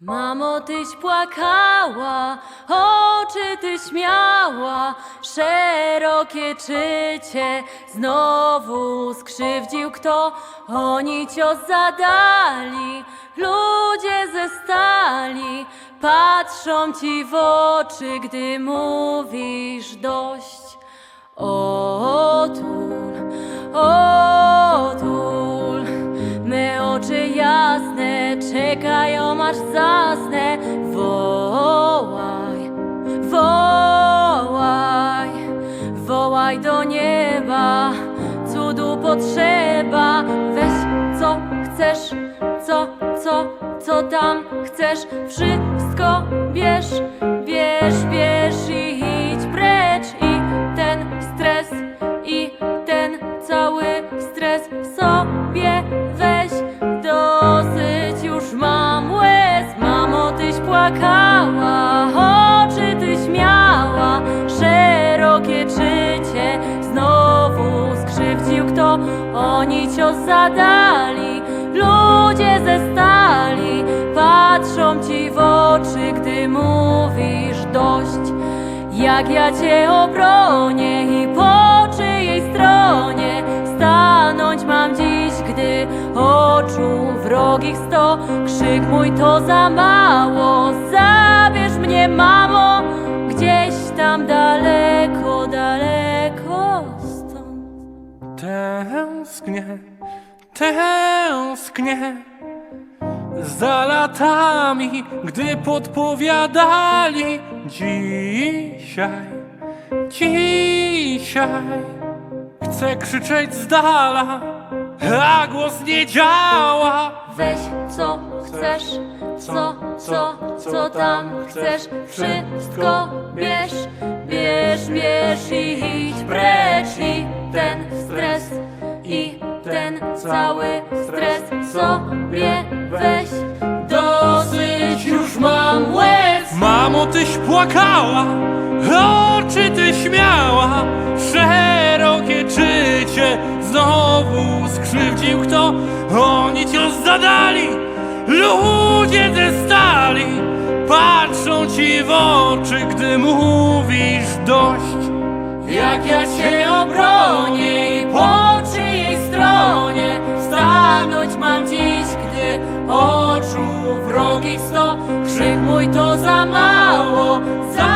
Mamo, tyś płakała, oczy tyś miała, szerokie czycie znowu skrzywdził kto, oni cios zadali, ludzie ze stali, patrzą ci w oczy, gdy mówisz dość. Otul, otul, me oczy jasne czekają aż zasnę. Wołaj, wołaj, wołaj do nieba, cudu potrzeba. Weź co chcesz, co, co, co tam chcesz, wszystko bierz, oni cios zadali ludzie ze stali patrzą ci w oczy gdy mówisz dość jak ja cię obronię i po czyjej stronie stanąć mam dziś, gdy oczu wrogich sto krzyk mój to za mało. Zabierz mnie, mamo, Tęsknię, tęsknię za latami, gdy podpowiadali dzisiaj, dzisiaj. Chcę krzyczeć z dala, a głos nie działa. Weź co chcesz, co, co, co tam chcesz, wszystko bierz, bierz, bierz i idź precz ten cały stres sobie weź. Dosyć już mam łez, Mamo, tyś płakała, oczy tyś miała, szerokie czycie znowu skrzywdził kto, oni cię zadali, ludzie ze stali, patrzą ci w oczy, gdy mówisz dość. jak ja cię obronię wrogich sto krzyk mój to za mało. Za